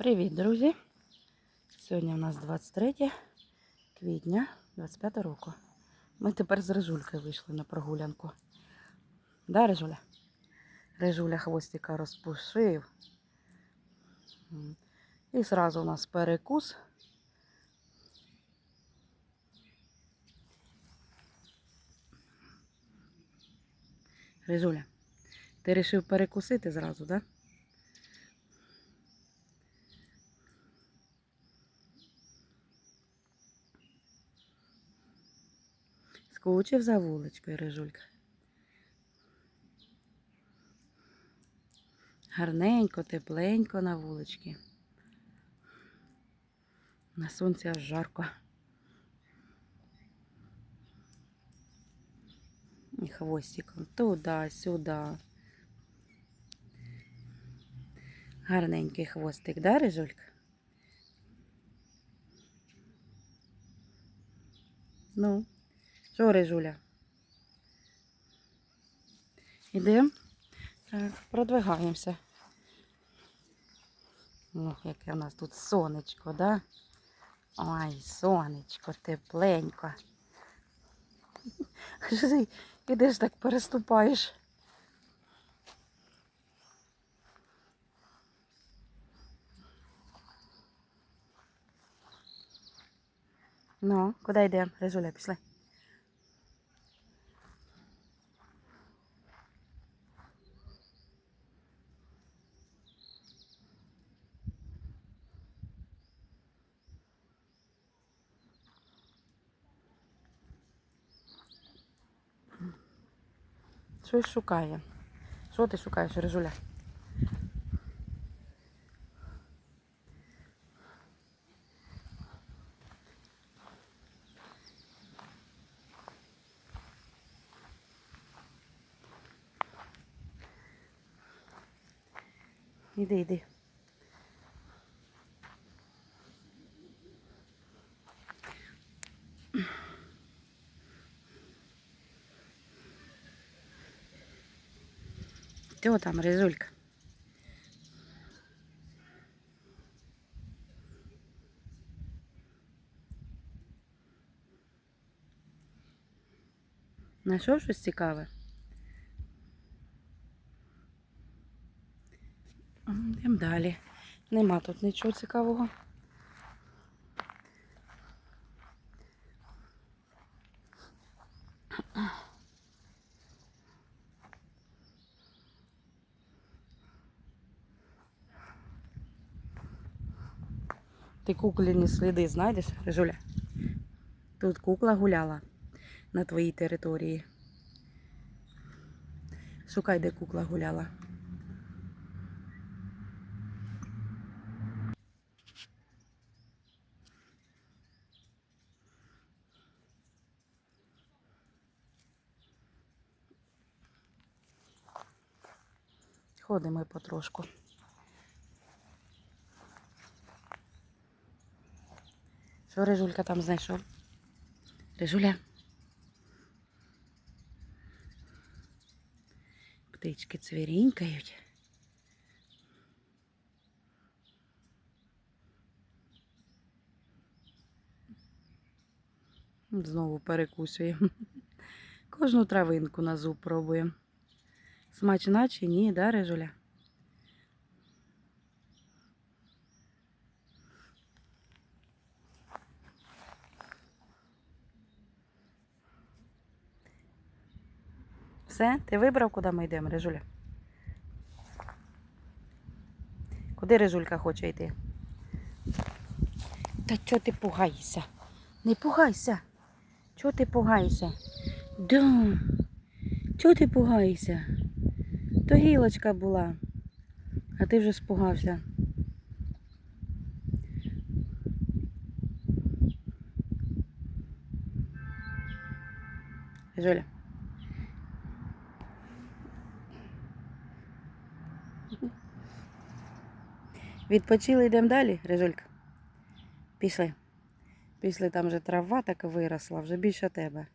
Привіт, друзі! Сьогодні у нас 23 квітня 25 року. Ми тепер з Рижулькою вийшли на прогулянку. Да, Рижуля? Рижуля хвостика розпушив. І зразу у нас перекус. Рижуля, ти вирішив перекусити зразу, так? Да? Скучив за вуличкою Рижулька. Гарненько, тепленько на вуличці. На сонці аж жарко. І хвостиком туди-сюди. Гарненький хвостик, да, Рижулька? Ну. Що, Рижуля? Ідемо? Так, продвигаємося. Ну, яке у нас тут сонечко, да? Ой, сонечко, тепленько. Що ти ідеш так переступаєш? Ну, куди йдемо? Рижуля, пішли. Щось шукає. Що ти шукаєш, Рижуля? Іди, іди. Чого там, Ризулька? Знайшов щось цікаве? Йдемо далі. Нема тут нічого цікавого. Ти кукліні сліди знайдеш, Жуля? Тут кукла гуляла на твоїй території. Шукай, де кукла гуляла. Ходимо потрошку. Що Рижулька там знайшов? Рижуля. Птички цвірінькають. Знову перекусуємо. Кожну травинку на зуб пробуємо. Смачна чи ні, да, Рижуля? Все, ти вибрав, куди ми йдемо, Рижуля? Куди Рижулька хоче йти? Та чого ти пугаєшся? Не пугайся. Чого ти пугаєшся? Да. Чого ти пугаєшся? То гілочка була, а ти вже спугався. Жоля. Відпочили, йдемо далі, Рижулька. Пішли. Пішли, там вже трава така виросла, вже більше тебе.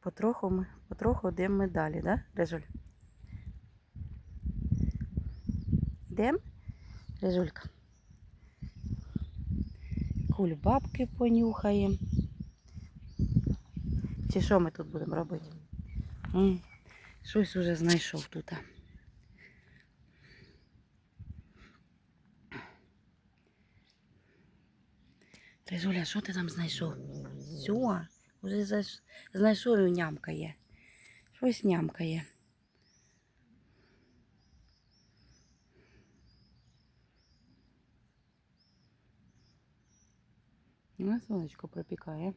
Потроху ми, потроху йдемо ми далі, да, Режуль? Йдемо, Режулька? Кульбабки понюхаємо. Чи що ми тут будемо робити? М, Щось уже знайшов тут. Режуля, що ти там знайшов? Все, вже знайшов і нямкає. Щось нямкає. Ну, сонечко пропікає.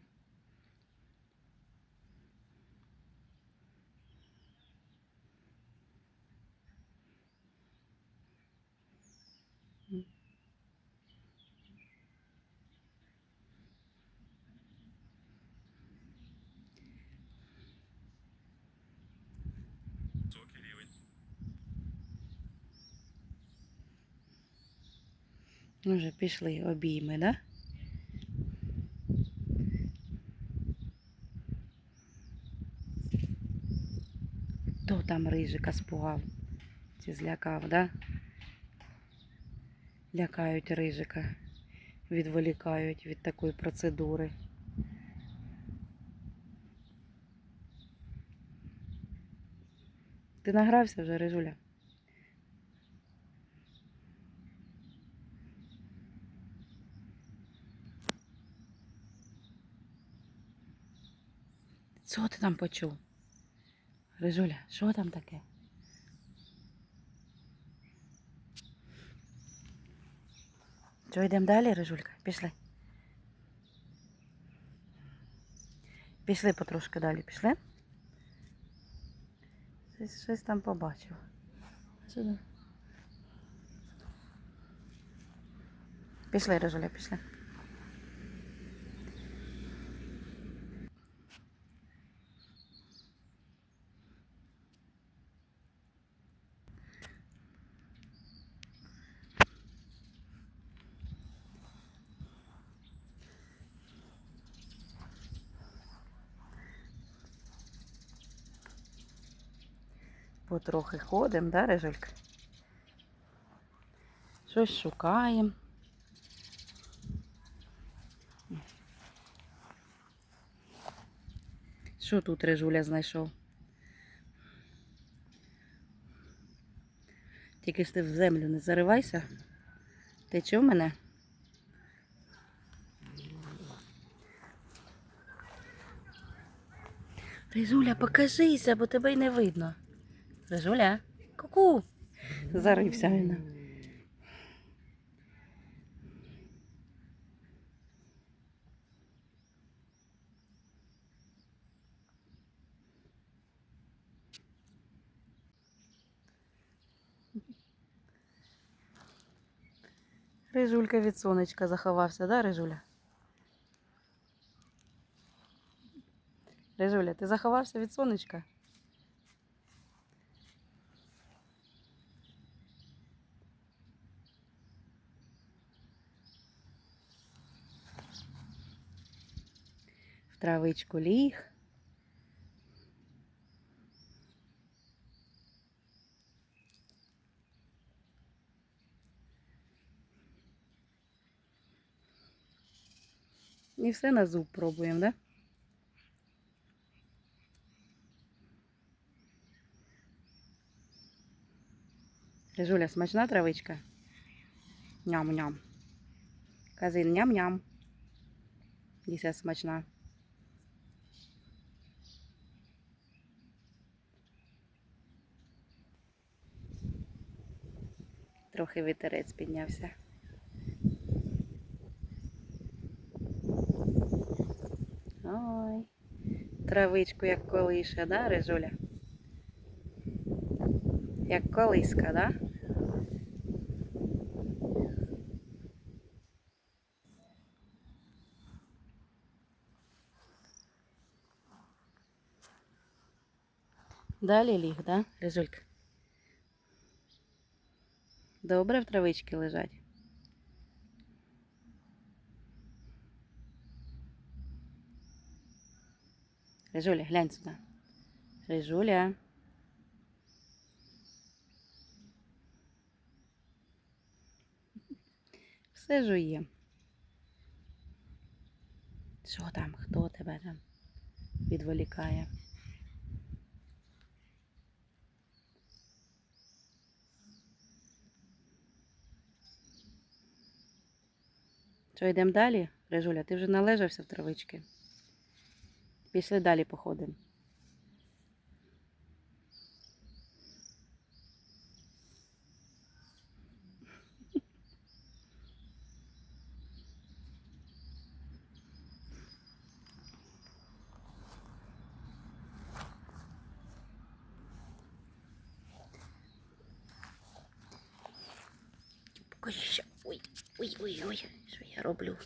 Ну, вже пішли обійми, да? Хто там рижика спугав? Чи злякав, да? Лякають рижика, відволікають від такої процедури. Ти награвся вже, Рижуля? Що ти там почув? Рижуля, що там таке? Що, йдемо далі, Рижулька? Пішли. Пішли потрошки далі, пішли. Щось, щось там побачив. Там? Пішли, Рижуля, пішли. Потрохи ходимо, да, Рижулька? Щось шукаємо. Що тут Рижуля знайшов? Тільки ж ти в землю не заривайся. Ти чув мене? Рижуля, покажися, бо тебе й не видно. Рижуля, ку-ку. Зарився він. Рижулька від сонечка заховався, да, Рижуля? Рижуля, ти заховався від сонечка? Травичку ліг. І все на зуб пробуємо, да? Жуля, смачна травичка? Ням-ням. Казин, ням-ням. Дійся смачна. Трохи вітерець піднявся. Ой, травичку як колише, да, Рижуля? Як колиска, да? Далі ліг, да, Рижулька? Добре в травичці лежать. Рижуля, глянь сюди. Рижуля. Все жує. Що там? Хто тебе там відволікає? Що, йдемо далі? Рижуля, ти вже належався в травички. Пішли далі походимо. Покажи. Ой, ой, ой, ой, що я роблю?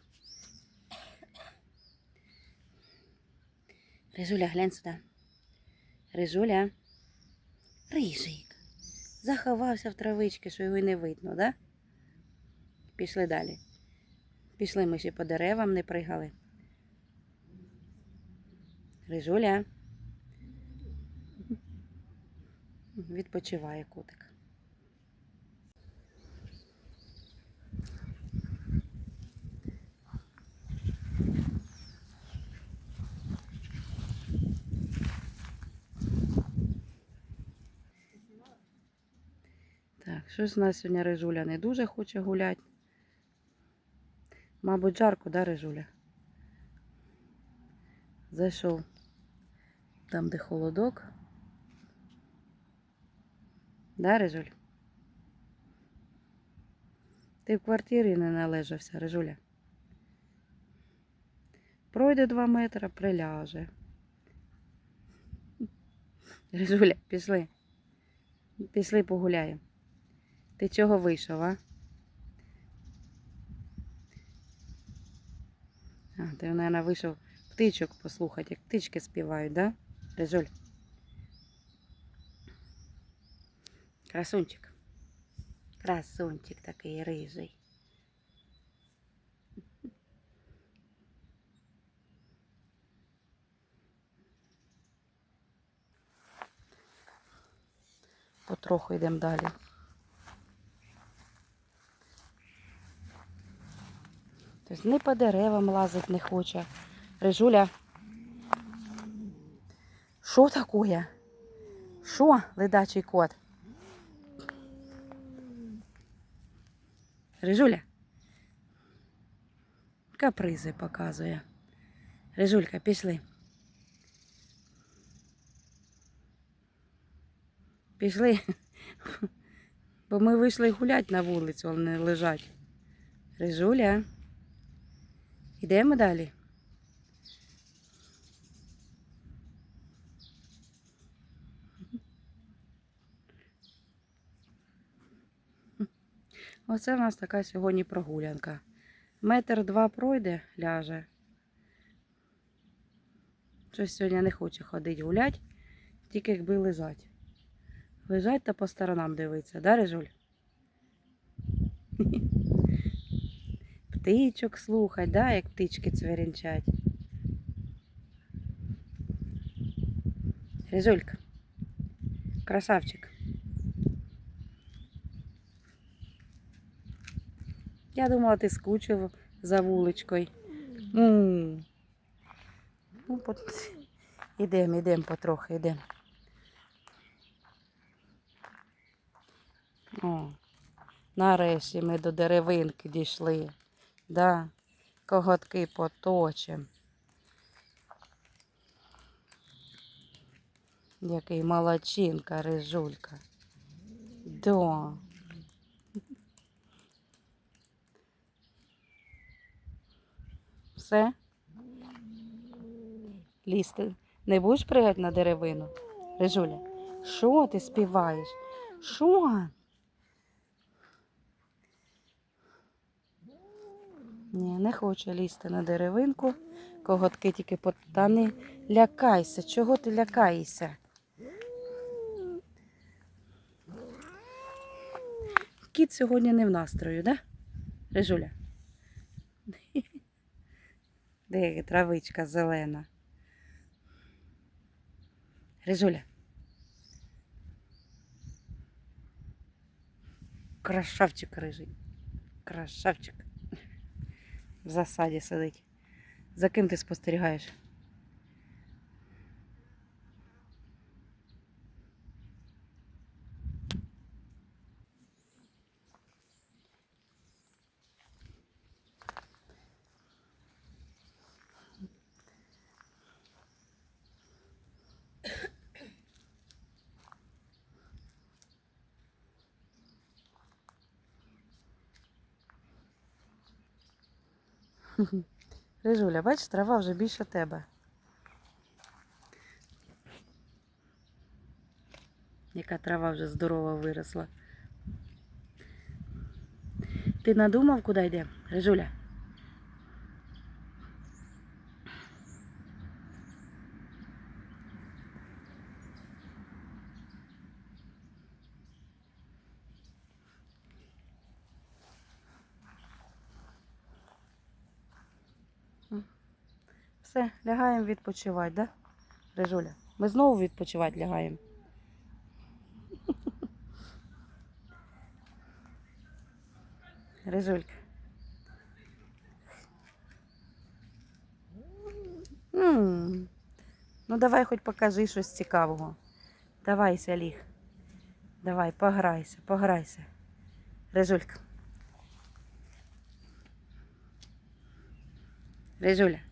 Рижуля, глянь сюди. Рижуля. Рижик. Заховався в травички, що його й не видно, да? Пішли далі. Пішли ми ще по деревам, не пригали. Рижуля. Відпочиває котик. Так, щось у нас сьогодні Рижуля не дуже хоче гуляти. Мабуть, жарко, да, Рижуля? Зайшов там, де холодок. Да, Рижуль? Ти в квартирі не належався, Рижуля. Пройде два метри, приляже. Рижуля, пішли. Пішли погуляємо. Ти чого вийшов, а? А, ти, мабуть, вийшов птичок послухати, як птички співають, да? Рижуль? Красунчик. Красунчик такий рижий. Потроху йдемо далі. Тобто не по деревам лазить не хоче. Рижуля. Що таке? Що, ледачий кот? Рижуля. Капризи показує. Рижулька, пішли. Пішли. Бо ми вийшли гуляти на вулицю, а не лежать. Рижуля. Йдемо далі. Оце в нас така сьогодні прогулянка. Метр два пройде, ляже. Щось сьогодні не хоче ходити гуляти, тільки якби лежать. Лежать та по сторонам дивиться, да, Рижуль? Птичок слухать, да, як птички цвірінчать. Рижулька. Красавчик. Я думала, ти скучив за вуличкою. Ну, по... Ідемо, ідемо потрохи, ідемо. О, нарешті ми до деревинки дійшли. Да, коготки поточим. Який молодчинка, рижулька. Да. Все? Лізти. Не будеш пригати на деревину? Рижуля, що ти співаєш? Що? Ні, не хоче лізти на деревинку. Коготки тільки по... Та не лякайся. Чого ти лякаєшся? Кіт сьогодні не в настрою, да? Рижуля? Де травичка зелена? Рижуля. Красавчик рижий. Красавчик. В засаді сидить. За ким ти спостерігаєш? Рижуля, бачиш, трава вже більше тебе. Яка трава вже здорова виросла. Ти надумав, куди йде? Рижуля? Все, лягаємо відпочивати, да? Рижуля? Ми знову відпочивати лягаємо. Рижулька. М, Ну давай хоч покажи щось цікавого. Давай, Саліх. Давай, пограйся, пограйся. Рижулька. Рижуля.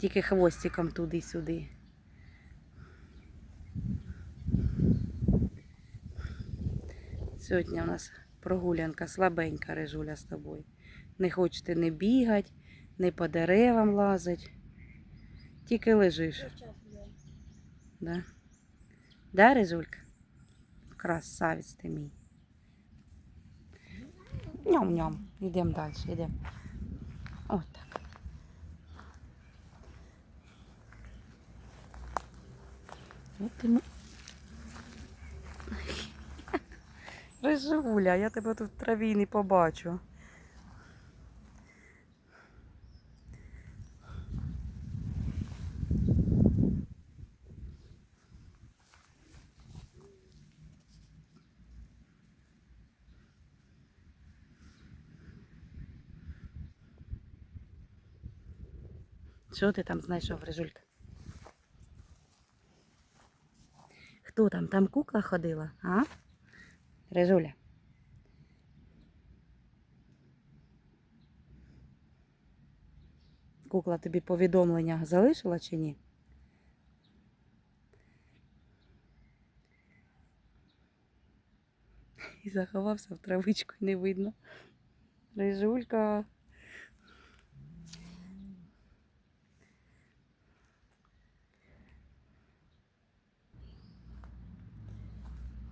Тільки хвостиком туди-сюди. Сьогодні у нас прогулянка слабенька, Рижуля, з тобою. Не хочете не бігати, не по деревам лазить. Тільки лежиш. Да? Да, Рижулька? Красавець ти мій. Ням-ням. Йдемо далі, йдемо. Ось так. От Рижуля, я тебе тут в траві не побачу. Що ти там знайшов, Рижулька? Хто там? Там кукла ходила, а? Рижуля. Кукла тобі повідомлення залишила чи ні? І заховався в травичку не видно. Рижулька.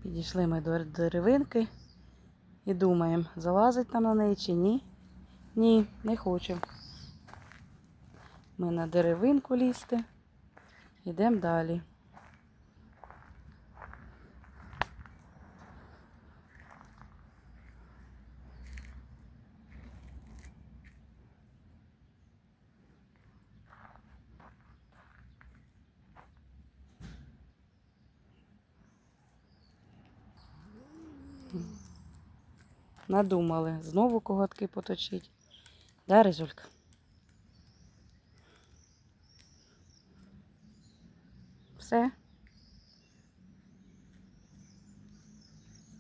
Підійшли ми до деревинки і думаємо, залазить там на неї чи ні. Ні, не хочемо. Ми на деревинку лізти. Йдемо далі. Надумали. Знову коготки поточить. Да, Рижулька? Все.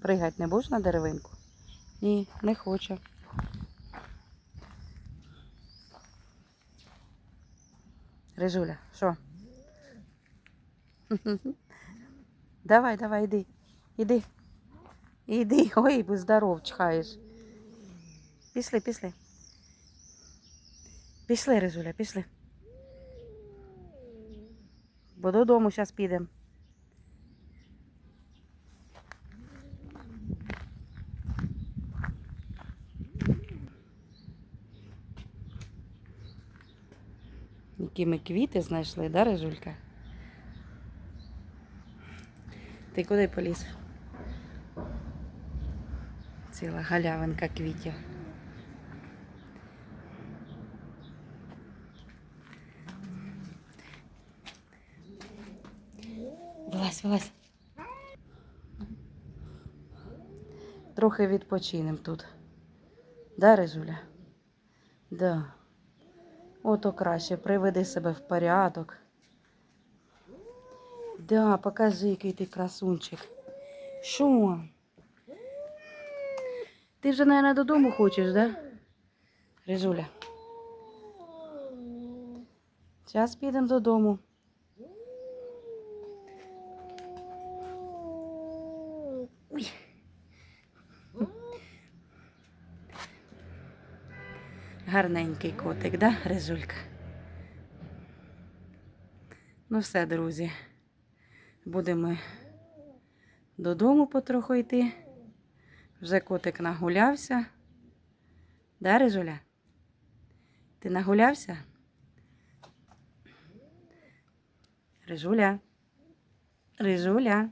Пригать не будеш на деревинку? Ні, не хочу. Рижуля, що? Давай, давай, іди. Іди. Іди, ой, будь здоров, чхаєш. Пішли, пішли. Пішли, Рижуля, пішли. Бо додому зараз підемо. Які ми квіти знайшли, да, Рижулька? Ти куди поліз? Ціла галявинка квітів. Вилазь, вилазь. Трохи відпочинемо тут. Да, Рижуля? Да. Ото краще, приведи себе в порядок. Да, покажи, який ти красунчик. Що? Ти вже, мабуть, додому хочеш, да? Рижуля. Зараз підемо додому. Гарненький котик, да, Рижулька? Ну все, друзі. Будемо додому потроху йти. Вже котик нагулявся. Да, Рижуля? Ти нагулявся? Рижуля. Рижуля.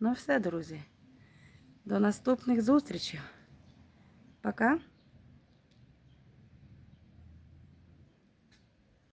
Ну все, друзі. До наступних зустрічей. Пока.